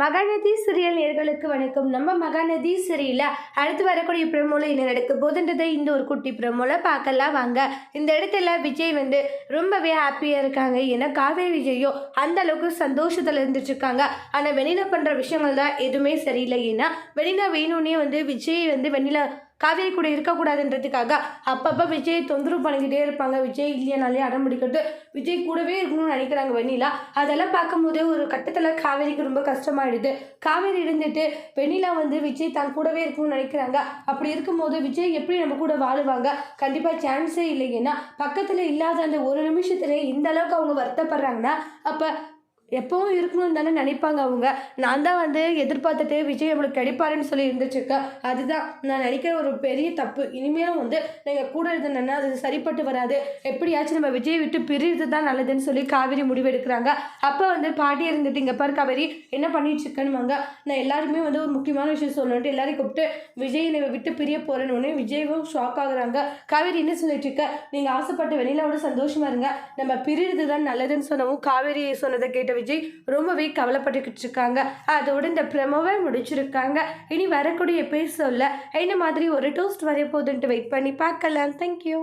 Mahanadi serial நேர்களுக்கு வணக்கம். நம்ம மகாநதி சீரியல்ல அடுத்து வரக்கூடிய பிரமோல என்ன நடக்க போதுன்றதை இந்த ஒரு குட்டி பிரமோல பார்க்கலாம் வாங்க. இந்த இடத்துல விஜய் வந்து ரொம்பவே ஹாப்பியாக இருக்காங்க. ஏன்னா காவேரி விஜயோ அந்த அளவுக்கு சந்தோஷத்தில் இருந்துட்டு இருக்காங்க. ஆனால் வெளியில பண்ணுற விஷயங்கள் தான் எதுவுமே சரியில்லை. ஏன்னா வெளியில வேணும்னே வந்து விஜய் வந்து வெண்ணிலா காவேரி கூட இருக்கக்கூடாதுன்றதுக்காக அப்பப்போ விஜய் தொந்தரவு பண்ணிக்கிட்டே இருப்பாங்க. விஜய் இல்லையானாலே அடம் பிடிக்கிறது. விஜய் கூடவே இருக்கணும்னு நினைக்கிறாங்க வெண்ணிலா. அதெல்லாம் பார்க்கும்போது ஒரு கட்டத்தில் காவேரிக்கு ரொம்ப கஷ்டமாயிடுது. காவேரி இருந்துட்டு வெண்ணிலா வந்து விஜய் தான் கூடவே இருக்கணும்னு நினைக்கிறாங்க. அப்படி இருக்கும்போது விஜய் எப்படி நம்ம கூட வாழுவாங்க? கண்டிப்பாக சான்ஸே இல்லை ஏன்னா பக்கத்தில் இல்லாத அந்த ஒரு நிமிஷத்துல இந்த அளவுக்கு அவங்க வருத்தப்படுறாங்கன்னா அப்போ எப்பவும் இருக்கணும்னு தானே நினைப்பாங்க அவங்க. நான் தான் வந்து எதிர்பார்த்துட்டு விஜய் நம்மளுக்கு கிடைப்பாருன்னு சொல்லி இருந்துச்சுருக்கேன் அதுதான். நான் நினைக்கிற ஒரு பெரிய தப்பு. இனிமேலும் வந்து நீங்கள் கூட இருந்தேன்னா அது சரிப்பட்டு வராது. எப்படியாச்சும் நம்ம விஜய் விட்டு பிரிறது தான் நல்லதுன்னு சொல்லி காவேரி முடிவெடுக்கிறாங்க. அப்போ வந்து பாட்டி இருந்துட்டு இங்கே பாரு காவேரி என்ன பண்ணிட்டு இருக்கேன்னு நான் எல்லாருமே வந்து ஒரு முக்கியமான விஷயம் சொல்லணுன்ட்டு எல்லாரையும் கூப்பிட்டு விஜய் என்னை விட்டு பிரிய போகிறேன்னு உடனே விஜயும் ஷாக் ஆகுறாங்க. காவேரி என்ன சொல்லிட்டு இருக்க? நீங்கள் ஆசைப்பட்ட விட சந்தோஷமா இருங்க. நம்ம பிரிறது தான் நல்லதுன்னு சொன்னவும் காவேரி சொன்னதை கேட்ட விஜய் ரொம்பவே கவலைப்பட்டுக்கிட்டு இருக்காங்க அதோட இந்த ப்ரெமோவை முடிச்சிருக்காங்க. இனி வரக்கூடிய எபிசோடில் என்ன மாதிரி ஒரு டோஸ்ட் வரைய போதுன்ட்டு வெயிட் பண்ணி பார்க்கலாம். தேங்க்யூ